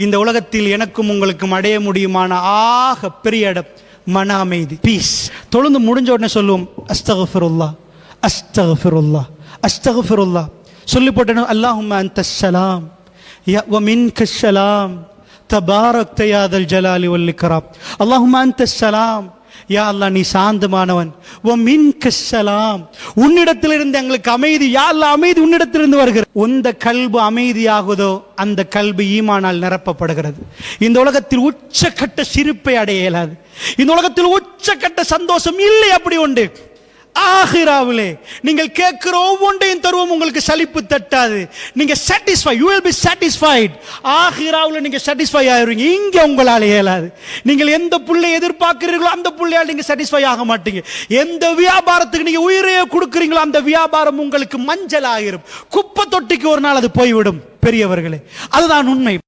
இந்த உலகத்தில் எனக்கும் உங்களுக்கும் அடைய முடியுமான ஆக பெரிய இடம் மன அமைதி. பீஸ் தொழுந்து முடிஞ்ச உடனே சொல்லுவோம் அஸ்தகஃபிருல்லா அஸ்தகஃபிருல்லா அஸ்தகஃபிருல்லா சொல்லி போட்டேன் அல்லாஹும் அந்த சலாம் யா வ மின்க ஸலாம் ஜலாலி வல் அல்லாஹும் அந்த சலாம் யா அல்லா நீ சாந்தமானவன். ஓ மின் கசலாம் உன்னிடத்திலிருந்து எங்களுக்கு அமைதி யா அல்லா அமைதி உன்னிடத்திலிருந்து வருகிறது. உந்த கல்பு அமைதியாகுதோ அந்த கல்பு ஈமானால் நிரப்பப்படுகிறது. இந்த உலகத்தில் உச்சக்கட்ட சிரிப்பை அடைய இயலாது. இந்த உலகத்தில் உச்சக்கட்ட சந்தோஷம் இல்லை அப்படி உண்டு ஆஹிராவிலே. நீங்கள் கேட்கிற ஒவ்வொன்றையும் தருவோம் உங்களுக்கு சலிப்பு தட்டாது. நீங்க satisfy you will be satisfied ஆகிராவில் நீங்க சாட்டிஸ்ஃபை ஆயிருவீங்க. இங்க உங்களால் இயலாது. நீங்கள் எந்த புள்ளை எதிர்பார்க்கிறீர்களோ அந்த புள்ளையால் நீங்க சாட்டிஸ்ஃபை ஆக மாட்டீங்க. எந்த வியாபாரத்துக்கு நீங்க உயிரையே கொடுக்குறீங்களோ அந்த வியாபாரம் உங்களுக்கு மஞ்சள் ஆகிரும் குப்பை தொட்டிக்கு ஒரு நாள் அது போய்விடும் பெரியவர்களே. அதுதான் உண்மை.